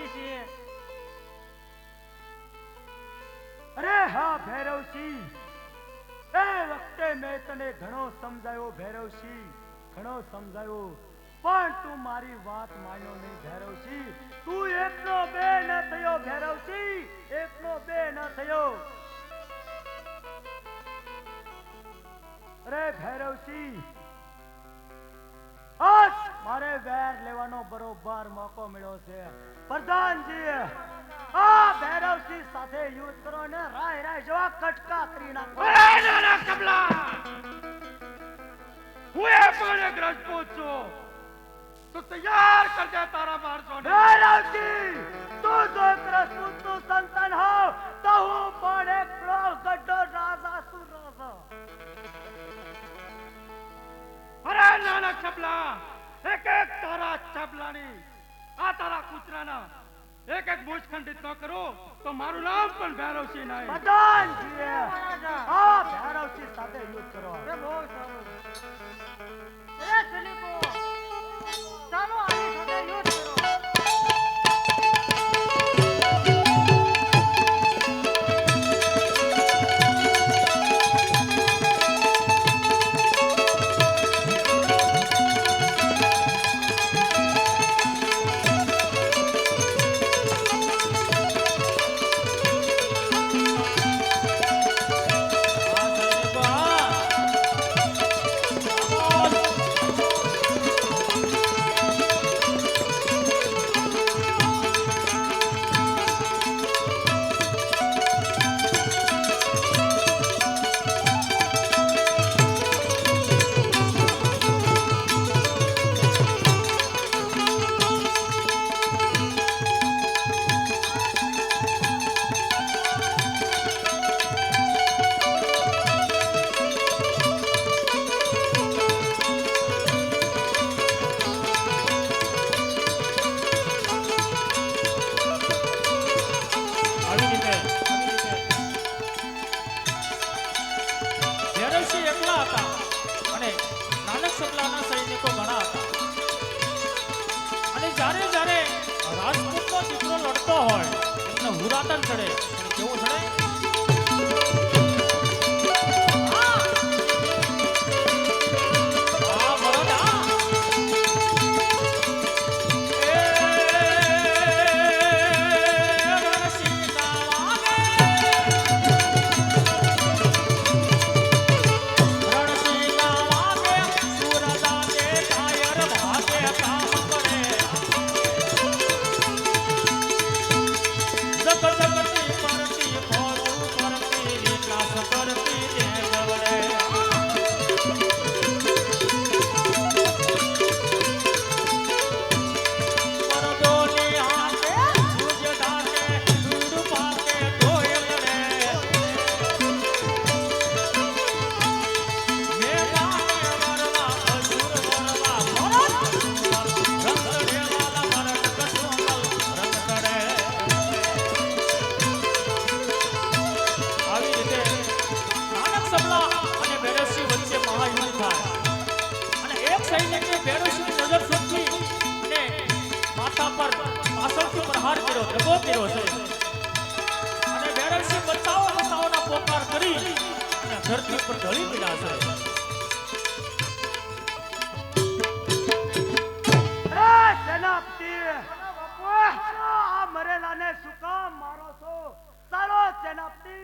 ભૈરવસિંહ અરે હા, ભૈરવસિંહ. એ વખતે મેં તને ઘણો સમજાયો ભૈરવસિંહ, ઘણો સમજાયો. પણ તું મારી વાત માન્યો નહીં ભૈરવસિંહ. તું એકનો બે ન થયો ભૈરવસિંહ, એકનો બે ન થયો. અરે ભૈરવસિંહ મારે વેર લેવાનો બરોબર મોકો મળ્યો છે. પ્રધાનજી આ ભૈરવસિંહ સાથે યુદ્ધ કરો ને રાય રાય જવા કટકા કરી નાખો. કમલા! હું એ પણ એક રાજપૂત છું. તું તૈયાર કરજે તારા માણસોને ભૈરવસિંહ તું જો એક રસપૂતનું સંતાન હોવ તો હું પણ એક પ્રો- ગઢો રાજા રાજા. અરે નાના એક તારા ચાપલાની આ તારા કૂતરાના એક એક મૂછ ખંડિત ન કરો તો મારું નામ પણ ભૈરવસિંહ નહીં પ્રધાનજી આ ભૈરવસિંહ સાથે યુદ્ધ કરો. એ સૈનિકો ચાલો આની સાથે યુદ્ધ ントル પ્રહાર કર્યો દગો કર્યો છે. અને બેરસી બચાવો બચાવોના પોકાર કરી અને ધરતી પર ઢળી પડ્યા છે. મરેલાને શું કામ મારો છો? ચાલો સેનાપતિ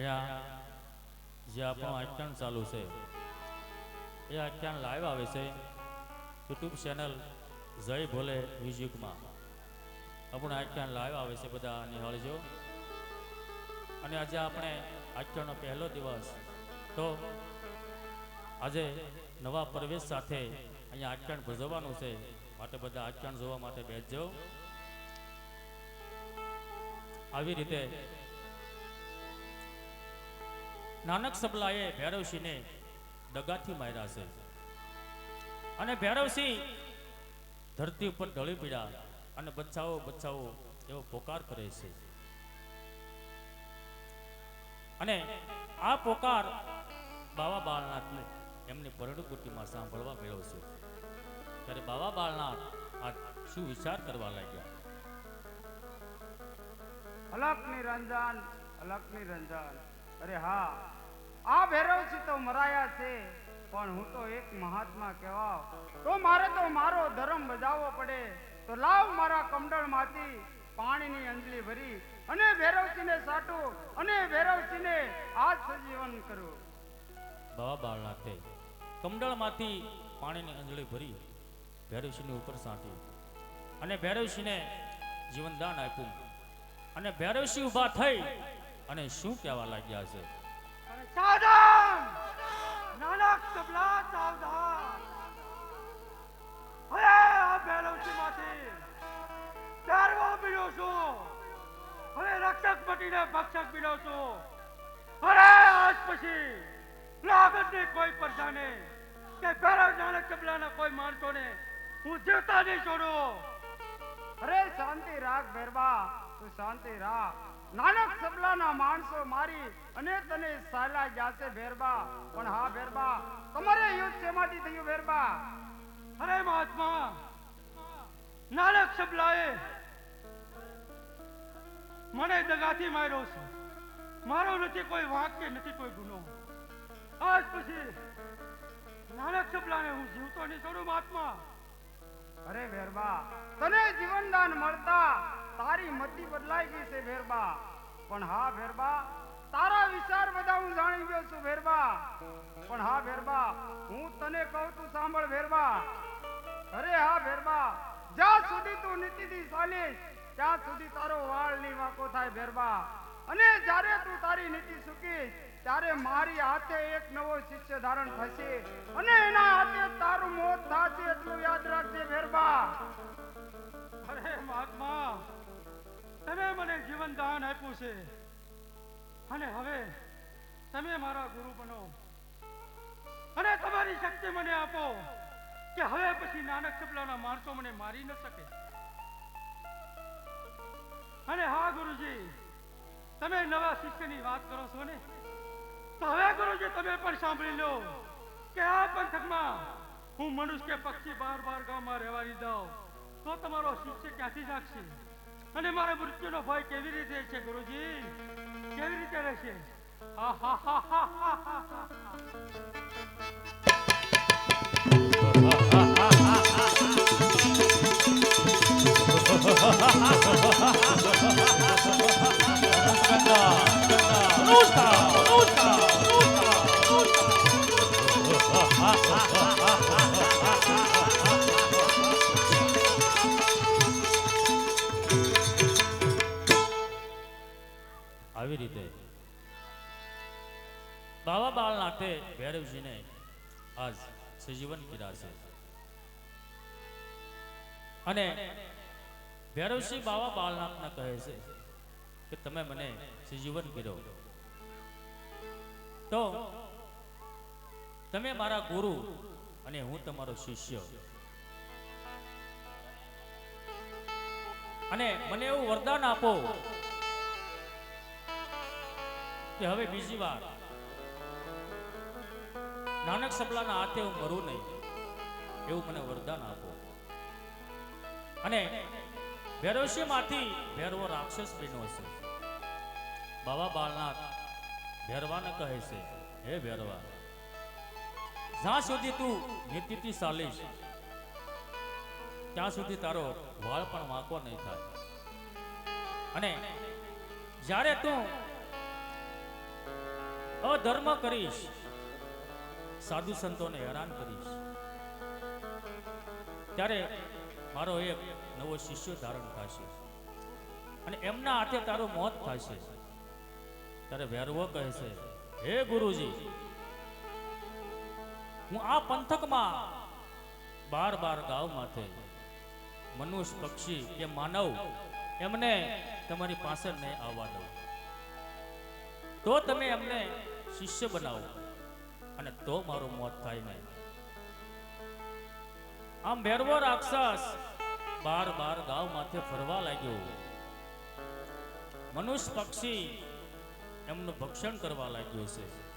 અહીંયા જે આપણું આખ્યાન ચાલુ છે, એ આખ્યાન લાઈવ આવે છે યુટ્યુબ ચેનલ જય ભોલે મ્યુઝિકમાં. આપણું આખ્યાન લાઈવ આવે છે બધા નિહાળજો અને આજે આપણે આખ્યાનનો પહેલો દિવસ, તો આજે નવા પ્રવેશ સાથે અહીંયા આખ્યાન ભજવવાનું છે, માટે બધા આખ્યાન જોવા માટે બેસજો. આવી રીતે નાનક સબલાએ ભૈરવસિંહને દગાથી માર્યા છે. અને ભૈરવસિંહ ધરતી ઉપર ઢળી પીડ્યા અને બચાવો બચાવો એવો પોકાર કરે છે. અને આ પોકાર બાવા બાળનાથને એમની પરણકુટીમાં સાંભળવા મળ્યો છે. ત્યારે બાવા બાળનાથ આ શું વિચાર કરવા લાગ્યા? અલક રંજાન અલક નિરંજન અરે હા, આ ભૈરવસિંહ તો મરાયા છે, પણ હું તો એક મહાત્મા કહેવાવ. તો મારે તો મારો ધર્મ બજાવવો પડે. તો લાવ મારા કમંડળમાંથી પાણીની અંજલી ભરી અને ભૈરવસિંહને સાટું અને ભૈરવસિંહને આજ સજીવન કરું. બાબા બાળનાથે, કમંડળમાંથી પાણીની અંજળી ભરી ભૈરવસિંહની ઉપર સાટી અને ભૈરવસિંહને જીવનદાન આપ્યું. અને ભૈરવસિંહ ઊભા થઈ અને શું કહેવા લાગ્યા છે? સાવધાન! નાનક સબલા સાવધાન! હવે આ ભૈરવજીમાંથી ચારવો બીડો છું! હવે રક્ષક બનીને ભક્ષક બીડો છું! અરે આજ પછી લાગતની કોઈ પરસાને કે નાનક સબલાના કોઈ માણસોને હું જીવતા નહીં છોડું! અરે શાંતિ રાખ ભેરવા તું શાંતિ રાખ. નાનક સબલાના માણસો મારી અને તને સાલા જાશે ભેરબા. પણ હા ભેરબા, તમારે યુદ્ધ શેમાંથી થયું ભેરબા? અરે મહાત્મા, નાનક સબલાએ મને દગાથી માર્યો છે. મારો નથી કોઈ વાંક કે નથી કોઈ ગુનો. આજ પછી નાનક સબલાને હું જીવતો નહીં છોડું મહાત્મા. અરે ભેરબા, તને જીવનદાન મળતા તારી મતિ બદલાઈ ગઈ છે ભેરબા. પણ હા ભેરબા, તારા વિચાર બધા હું જાણી ગયો છું ભેરબા. પણ હા ભેરબા, હું તને કહું તું સાંભળ ભેરબા. અરે હા ભેરબા, જ્યાં સુધી તું નીતિથી ચાલીશ, ત્યાં સુધી તારો વાળની વાંકો થાય ભેરબા. અને જ્યારે તું તારી નીતિ સુકીશ ત્યારે મારી હાથે એક નવો શિષ્ય ધારણ થશે. અને એના હાથે તારું મોત થશે એટલું યાદ રાખજે ભેરબા. અરે મહાત્મા તમે મને જીવન દાન આપ્યું છે. અને હવે તમે મારા ગુરુ બનો. અને તમારી શક્તિ મને આપો કે હવે પછી નાનક ચપલાના માણસો મને મારી ન શકે. અને હા, ગુરુજી, તમે નવા શિષ્યની વાત કરો છો ને? તો હવે, ગુરુજી, તમે પણ સાંભળી લો કે આ પંથકમાં હું મનુષ્ય પક્ષી બાર બાર ગામમાં રહેવાની દઉં. તો તમારો શિષ્ય ક્યાંથી જાગશે? અને મારા મૃત્યુનો ભય કેવી રીતે છે ગુરુજી કેવી રીતે રહેશે હા હા હા હા હા હા હા આવી બાળનાથે ભૈરવજીને આજ સજીવન કીધા છે અને ભૈરવસિંહ બાવા બાલનાથના કહે છે કે તમે મને સજીવન કર્યો તો તમે મારા ગુરુ અને હું તમારો શિષ્ય અને મને એવું વરદાન આપો કે હવે બીજી વાર નાનક સબલાના હાથે હું મરું નહીં, એવું મને વરદાન આપો. અને ભેરવશીમાંથી ભેરવો રાક્ષસ બન્યો છે. બાબા બાલનાથ ભેરવાને કહે છે, હે ભેરવા, જ્યાં સુધી તું નીતિથી ચાલીશ, ત્યાં સુધી તારો વાળ પણ વાંકો નહીં થાય. અને જ્યારે તું અધર્મ કરીશ સાધુ સંતોને હેરાન કરીશ. ત્યારે મારો એક નવો શિષ્ય ધારણ થશે અને એમના હાથે તારો મોત થશે. ત્યારે વેરવો કહે છે હે ગુરુજી, હું આ પંથકમાં બાર બાર ગાવ માથે મનુષ્ય પક્ષી કે માનવ એમને તમારી પાસે નહીં આવવા દો તો તમે એમને શિષ્ય બનાવો. અને તો મારું મોત થાય નહીં. આમ ભેરવો રાક્ષસ બાર બાર ગાવ માથે ફરવા લાગ્યો. મનુષ્ય પક્ષી એમનું ભક્ષણ કરવા લાગ્યો છે.